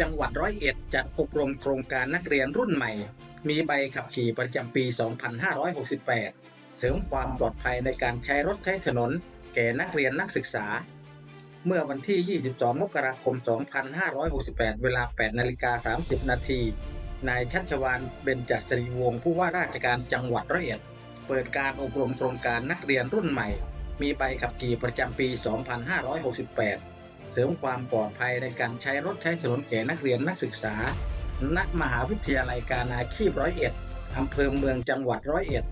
จังหวัดร้อยเอ็ดจัดอบรมโครงการนักเรียนรุ่นใหม่ มีใบขับขี่ประจำปี 2568 เสริมความปลอดภัยในการใช้รถใช้ถนน แก่นักเรียนนักศึกษา เมื่อวันที่ 22 มกราคม 2568 เวลา 8 นาฬิกา 30 นาที นายชัชวานเบญจศรีวงศ์ผู้ว่าราชการจังหวัดร้อยเอ็ด เปิดการอบรมโครงการนักเรียนรุ่นใหม่ มีใบขับขี่ประจำปี 2568 เสริมความปลอดภัยในการใช้รถใช้ถนนแก่นักเรียนนักศึกษา ณ มหาวิทยาลัยการอาชีพร้อยเอ็ดอำเภอเมืองจังหวัดร้อยเอ็ด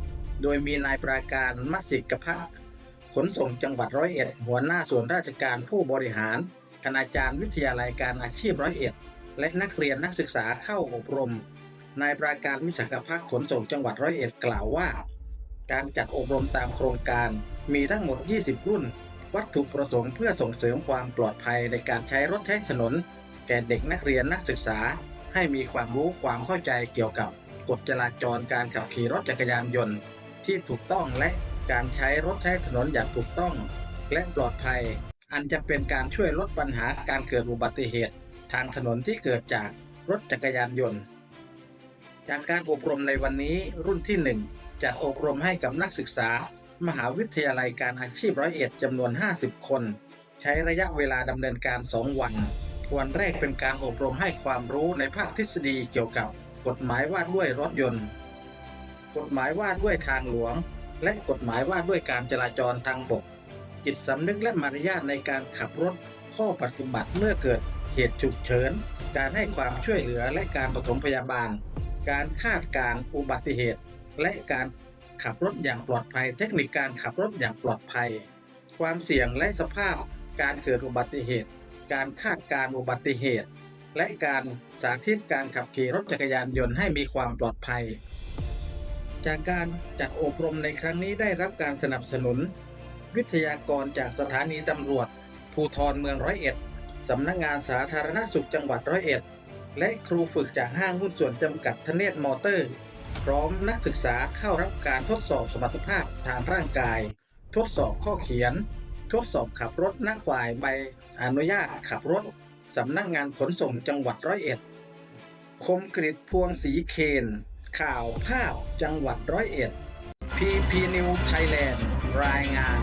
โดยมีนายปราการมสิกภะขนส่งจังหวัดร้อยเอ็ด หัวหน้าส่วนราชการผู้บริหาร คณาจารย์วิทยาลัยการอาชีพร้อยเอ็ด และนักเรียนนักศึกษาเข้าอบรม นายปราการวิสาขภาขนส่งจังหวัดร้อยเอ็ดกล่าวว่า การจัดอบรมตามโครงการมีทั้งหมด 20 รุ่น วัตถุประสงค์เพื่อส่งเสริมความปลอดภัยในการใช้รถใช้ถนน แก่เด็กนักเรียนนักศึกษา ให้มีความรู้ความเข้าใจเกี่ยวกับกฎจราจรการขับขี่รถจักรยานยนต์ ที่ถูกต้องและการใช้รถใช้ถนนอย่างถูกต้อง และปลอดภัย อันจะเป็นการช่วยลดปัญหาการเกิดอุบัติเหตุ ทางถนนที่เกิดจากรถจักรยานยนต์ จากการอบรมในวันนี้รุ่นที่ 1 จัดอบรมให้กับนักศึกษา มหาวิทยาลัยการอาชีพร้อยเอ็ดจำนวน 50 คน ใช้ระยะเวลาดำเนินการ 2 วัน วันแรกเป็นการอบรมให้ความรู้ในภาคทฤษฎีเกี่ยวกับ กฎหมายว่าด้วยรถยนต์ กฎหมายว่าด้วยทางหลวง และกฎหมายว่าด้วยการจราจรทางบก จิตสำนึกและมารยาทในการขับรถ ข้อปฏิบัติเมื่อเกิดเหตุฉุกเฉิน การให้ความช่วยเหลือและการปฐมพยาบาล การคาดการอุบัติเหตุ และการ ขับรถอย่างปลอดภัย เทคนิคการขับรถอย่างปลอดภัย ความเสี่ยงและสภาพการเกิดอุบัติเหตุ การคาดการอุบัติเหตุ และการสาธิตการขับขี่รถจักรยานยนต์ให้มีความปลอดภัย จากการจัดอบรมในครั้งนี้ได้รับการสนับสนุน วิทยากรจากสถานีตำรวจ ภูทรเมืองร้อยเอ็ดสำนักงานสาธารณสุขจังหวัดร้อยเอ็ด และครูฝึกจากห้างหุ้นส่วนจำกัดทเนศมอเตอร์ ร้อมนักศึกษาเข้ารับการทดสอบสมรรถภาพทางร่างกาย ทดสอบข้อเขียน ทดสอบขับรถหน้าฝ่ายใบอนุญาตขับรถสำนักงานขนส่งจังหวัดร้อยเอ็ด คมกริตพวงศรีเคน ข่าวภาพจังหวัดร้อยเอ็ด PP New Thailand รายงาน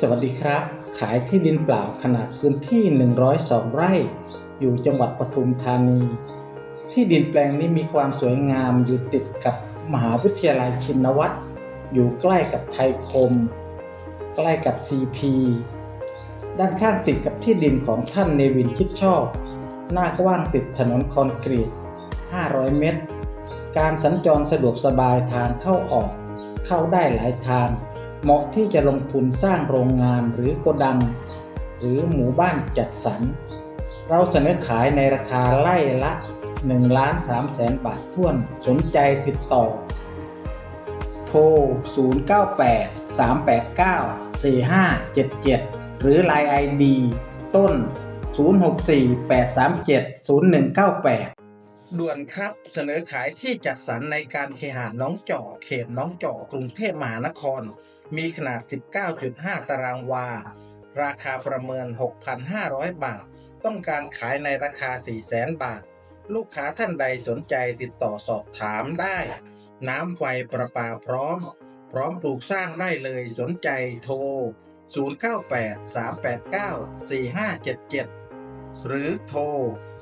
สวัสดีครับ ขายที่ดินเปล่าขนาดพื้นที่ 102 ไร่ อยู่จังหวัดปทุมธานี ที่ดินแปลงนี้มีความสวยงามอยู่ติดกับมหาวิทยาลัยชินวัตรอยู่ใกล้กับไทยคม ใกล้กับ CP ด้านข้างติดกับที่ดินของท่านเนวินคิดชอบ หน้ากว้างติดถนนคอนกรีต 500 เมตร การสัญจรสะดวกสบายทางเข้าออก เข้าได้หลายทาง เหมาะที่จะลงทุนสร้างโรงงานหรือโกดัง หรือหมู่บ้านจัดสรร เราเสนอขายในราคาไล่ละ 1ล้าน3แสนบาทท้วนสนใจติดต่อ โทร 098 389 4577 หรือ Line ID ต้น 064 837 0198 ด่วนครับเสนอขายที่จัดสรรในการเคหะน้องจอเขตน้องจอกกรุงเทพมหานคร มีขนาด 19.5 ตารางวา ราคาประเมิน 6,500 บาท ต้องการขายในราคา 400,000 บาท ลูกค้าท่านใดสนใจติดต่อสอบถามได้ น้ำไฟประปาพร้อม พร้อมปลูกสร้างได้เลยสนใจโทร 098 389 4577 หรือโทร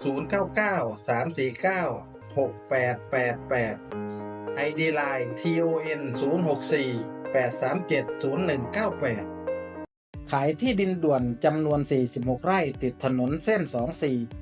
099 349 6888 ID Line TON 064 837 0198ขายที่ดินด่วนจำนวน 46 ไร่ติดถนนเส้น 24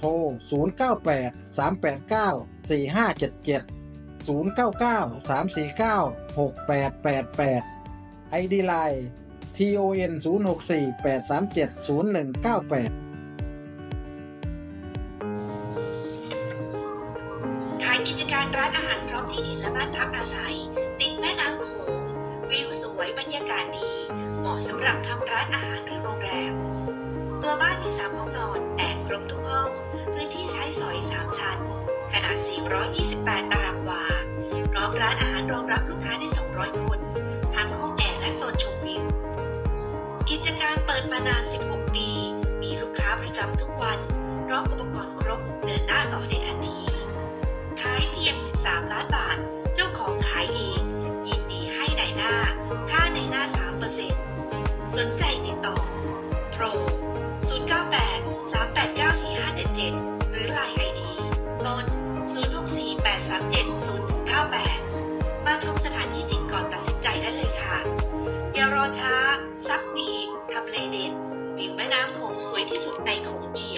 โทร 098 389 4577 099 349 6888 ID Line TON 064 837 0198 ขายกิจการร้านอาหารพร้อมที่ดินและบ้านพักอาศัย ติดแม่น้ำโขงวิวสวยบรรยากาศดี เหมาะสำหรับทำร้านอาหารหรือโรงแรม ตัวบ้านมีสามห้องนอนแต่ครบถ้วน นาด 428 ตารางวา พร้อมร้านอาหารรองรับลูกค้าได้ 200 คน ทั้งห้องแอร์และโซนชมวิว กิจการเปิดมานาน 16 ปี มีลูกค้าประจำทุกวัน พร้อมอุปกรณ์ครบ เดินหน้าต่อได้ทันที ขายเพียง 13 ล้านบาท เจ้าของขายเอง ยินดีให้ในายหน้า ค่าในหน้า 3%สนใจติดต่อ ชมสถานที่จริงก่อนตัดสินใจได้เลยค่ะ อย่ารอช้าซักดีทำเลเด็ดวิวแม่น้ำโขงสวยที่สุดในโขงจี